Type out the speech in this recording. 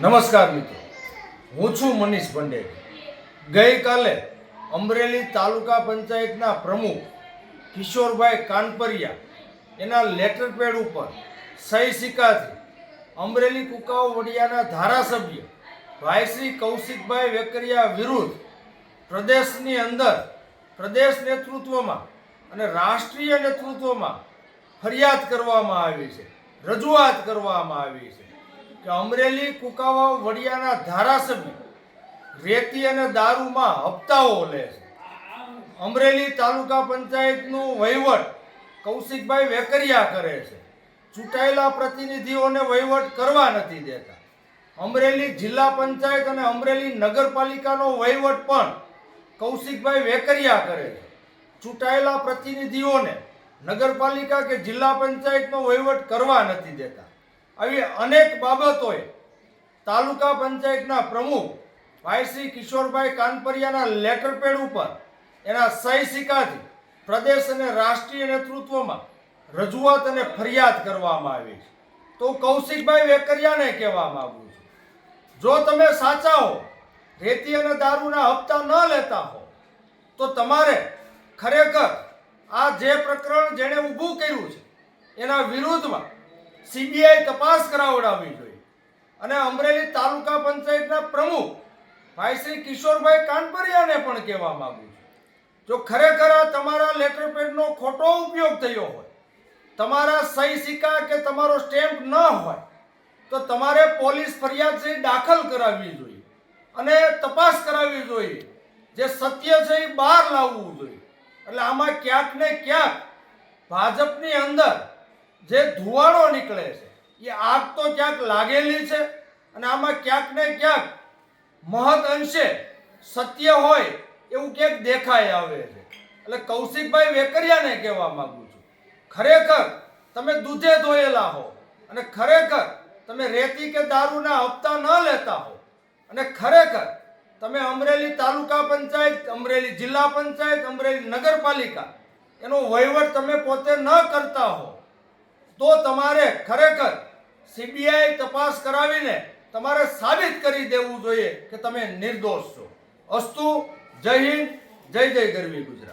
નમસ્કાર મિત્રો. હું છું મનીષ પંડે. ગઈકાલે અમરેલી તાલુકા પંચાયતના પ્રમુખ કિશોરભાઈ કાનપરિયા એના લેટર પેડ ઉપર સહી સિક્કાથી અમરેલી કુકાઓ વડિયાના ધારાસભ્ય ભાઈશ્રી કૌશિકભાઈ વેકરિયા વિરુદ્ધ પ્રદેશની અંદર પ્રદેશ નેતૃત્વમાં અને રાષ્ટ્રીય નેતૃત્વમાં ફરિયાદ કરવામાં આવી છે. રજૂઆત કરવામાં આવી છે. કે અમરેલી, કુકાવા, વડિયાના ધારાસભ્ય રેતી અને દારૂમાં હપ્તાઓ લે છે. અમરેલી તાલુકા પંચાયતનું વહીવટ કૌશિકભાઈ વેકરિયા કરે છે. ચૂંટાયેલા પ્રતિનિધિઓને વહીવટ કરવા નથી દેતા. અમરેલી જિલ્લા પંચાયત અને અમરેલી નગરપાલિકાનો વહીવટ પણ કૌશિકભાઈ વેકરિયા કરે છે. ચૂંટાયેલા પ્રતિનિધિઓને નગરપાલિકા કે જિલ્લા પંચાયતનો વહીવટ કરવા નથી દેતા. આવી અનેક બાબતોએ તાલુકા પંચાયતના પ્રમુખ ભાઈ શ્રી કિશોરભાઈ કાનપરિયાના લેટર પેડ ઉપર એના સહી સિક્કાથી પ્રદેશ અને રાષ્ટ્રીય નેતૃત્વમાં રજૂઆત અને ફરિયાદ કરવામાં આવી છે. તો કૌશિકભાઈ વેકરિયાને કહેવા માગું છું. જો તમે સાચા હો, રેતી અને દારૂના હપ્તા ન લેતા હો, તો તમારે ખરેખર આ જે પ્રકરણ જેણે ઊભું કર્યું છે, એના વિરુદ્ધમાં સીબીઆઈ તપાસ કરાવડાવવી જોઈએ. અને અમરેલી તાલુકા પંચાયતના પ્રમુખ ભાઈ શ્રી કિશોરભાઈ કાનપરિયાને પણ કહેવા માંગુ છું. જો ખરેખર આ તમારા લેટર પેડનો ખોટો ઉપયોગ થયો હોય, તમારા સહી સિક્કા કે તમારો સ્ટેમ્પ ન હોય, તો તમારે પોલીસ ફરિયાદ છે દાખલ કરાવવી જોઈએ અને તપાસ કરાવવી જોઈએ. જે સત્ય છે એ બહાર લાવવું જોઈએ. એટલે આમાં ક્યાંક ને ક્યાંક ભાજપની અંદર જે ધુવાડો નીકળે છે, એ આગ તો ક્યાંક લાગેલી છે અને આમાં ક્યાંક ને ક્યાંક મહદ અંશે સત્ય હોય એવું ક્યાંક દેખાઈ આવે છે. એટલે કૌશિકભાઈ વેકરિયાને કહેવા માગું છું, ખરેખર તમે દૂધે ધોયેલા હો અને ખરેખર તમે રેતી કે દારૂના હપ્તા ન લેતા હો અને ખરેખર તમે અમરેલી તાલુકા પંચાયત, અમરેલી જિલ્લા પંચાયત, અમરેલી નગરપાલિકા, એનો વહીવટ તમે પોતે ન કરતા હો તો તમારે ખરેખર સીબીઆઈ તપાસ કરાવીને તમારે સાબિત કરી દેવું જોઈએ કે તમે નિર્દોષ છો. અસ્તુ, જય હિન્દ, જય જય ગરવી ગુજરાત.